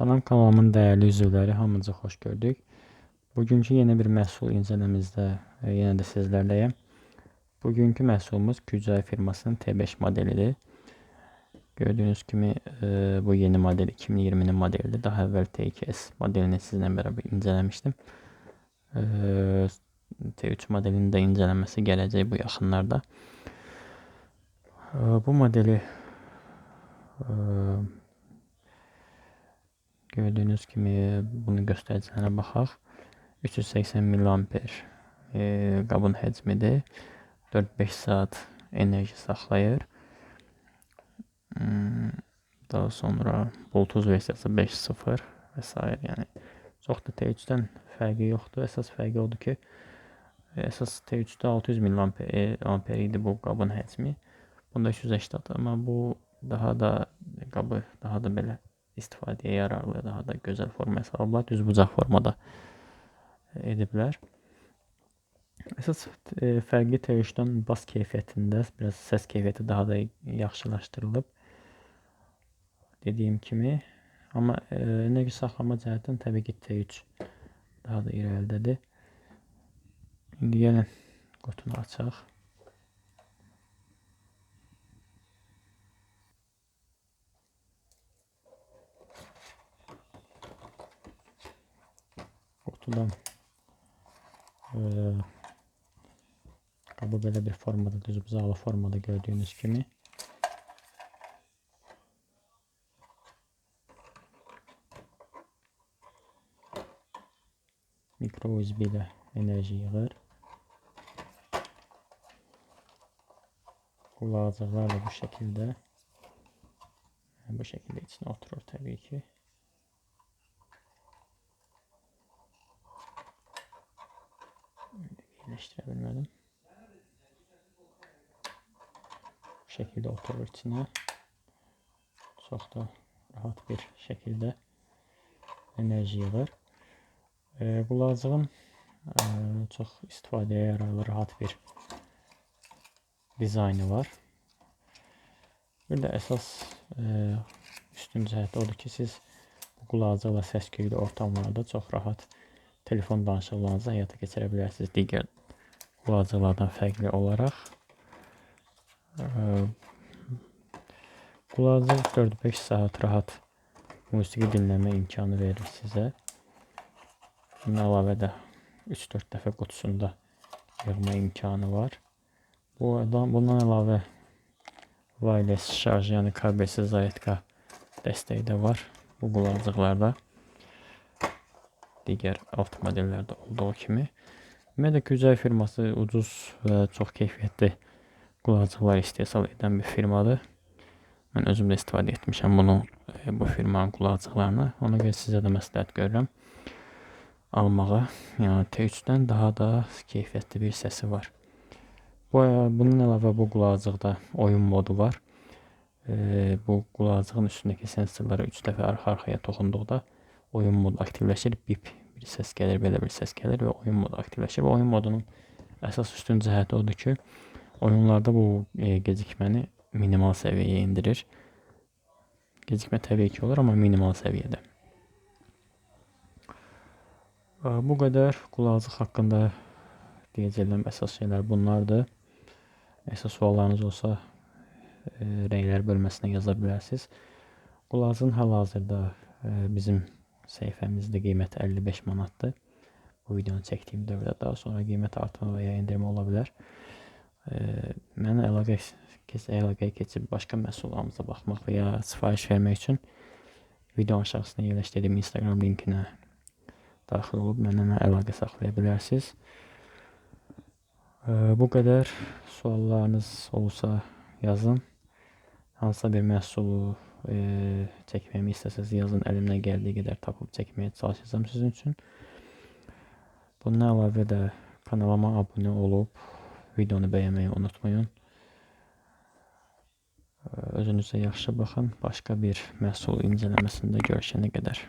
Salam kanalımın değerli üzvləri, hamınızı xoş gördük. Bugünkü yeni bir məhsul incələmizdə e, yenə də sizlərləyəm. Bugünkü məhsulumuz Gücay firmasının T5 modelidir. Gördüyünüz kimi e, bu yeni model 2020'nin modelidir. Daha əvvəl T2S modelini sizlə bərabər incələmişdim. E, T3 modelinin də incələməsi gələcək bu yaxınlarda. Bu modeli Gördüğünüz gibi bunu göstəricilərə baxaq. 380 mAh e, qabın həcmidir. 4-5 saat enerji saxlayır. Hmm, daha sonra Bluetooth versiyası 5.0 və s. yəni çox da T3-dən fərqi yoxdur. Əsas fərqi odur ki, əsas T3-də 600 mAh idi bu qabın həcmi. Bunda 380 amma bu daha da qabı daha da belə istifadəyə yararlı, daha da gözəl formaya salıblar. Düz bucaq formada ediblər. Əsas e, fərqi T3-dən bas keyfiyyətində, biraz səs keyfiyyəti daha da yaxşılaşdırılıb. Dediyim kimi, amma e, enerji saxlama cəhətdən təbii ki T3 daha da irəlidədir. İndi gəlin qutunu açaq. Kutudan e, kabı böyle bir formada düz buzağı formada gördüğünüz gibi. Mikro USB ile enerji yığır. Kullanıcılarla bu şekilde bu şekilde içine oturur tabii ki. Yerleştirebilmedim. Bu şekilde oturur içine. Çok da rahat bir şekilde enerji yığır. E, qulağcığın e, çox istifadəyə yararlı rahat bir dizaynı var. Bir də əsas e, üstün cəhəti odur ki, siz bu qulaqcıqla səs-küylü ortamlarda çox rahat telefon danışıqlarınızı həyata keçirə bilərsiniz. Digər qulaqcıqlardan fərqli olaraq. Qulaqcıq 4-5 saat rahat musiqi dinləmə imkanı verir sizə. Bunun əlavə də 3-4 dəfə qutusunda yığma imkanı var. Bu bundan əlavə wireless şarj, yəni kabelsiz zayetka dəstəyi də var bu qulaqcıqlarda digər alt modellərdə olduğu kimi. Ümumiyyətlə Gücəy firması ucuz və çox keyfiyyətli qulaqcıqlar istehsal edən bir firmadır. Mən özüm də istifadə etmişəm bunu e, bu firmanın qulaqcıqlarını. Ona görə sizə də məsləhət görürəm almağa. Yəni T3-dən daha da keyfiyyətli bir səsi var. Bu bunun əlavə bu qulaqcıqda oyun modu var. E, bu qulaqcığın üstündəki sensorlara 3 dəfə arxa-arxaya toxunduqda oyun modu aktivləşir, bip bir səs gəlir, belə bir səs gəlir və oyun modu aktivləşir. Və oyun modunun əsas üstün cəhəti odur ki, oyunlarda bu e, gecikməni minimal səviyyəyə endirir. Gecikmə təbii ki olur, amma minimal səviyyədə. Bu qədər qulaqcıq haqqında deyəcəyim əsas şeylər bunlardır. Əsas suallarınız olsa e, rəylər bölməsinə yaza bilərsiniz. Qulaqcığın hal-hazırda e, bizim Səhifəmizdə qiymət 55 manatdır. Bu videonu çəkdiyim dövrdə daha sonra qiymət artımı və ya endirmə ola bilər. Mənə əlaqə əlaqəyə keçib başqa məhsullarımıza baxmaq və ya sifariş vermək üçün videonun aşağısına yerləşdirdiyim Instagram linkinə daxil olub mənimlə əlaqə saxlaya bilərsiniz. Bu qədər suallarınız olsa yazın. Hansısa bir məhsulu e, çəkməyimi istəsəz yazın. Əlimdən gəldiyi qədər tapıb çəkməyə çalışacağam sizin üçün. Bundan əlavə də kanalıma abunə olub videonu bəyənməyi unutmayın. Özünüzə yaxşı baxın. Başqa bir məhsul incələməsində görüşənə qədər.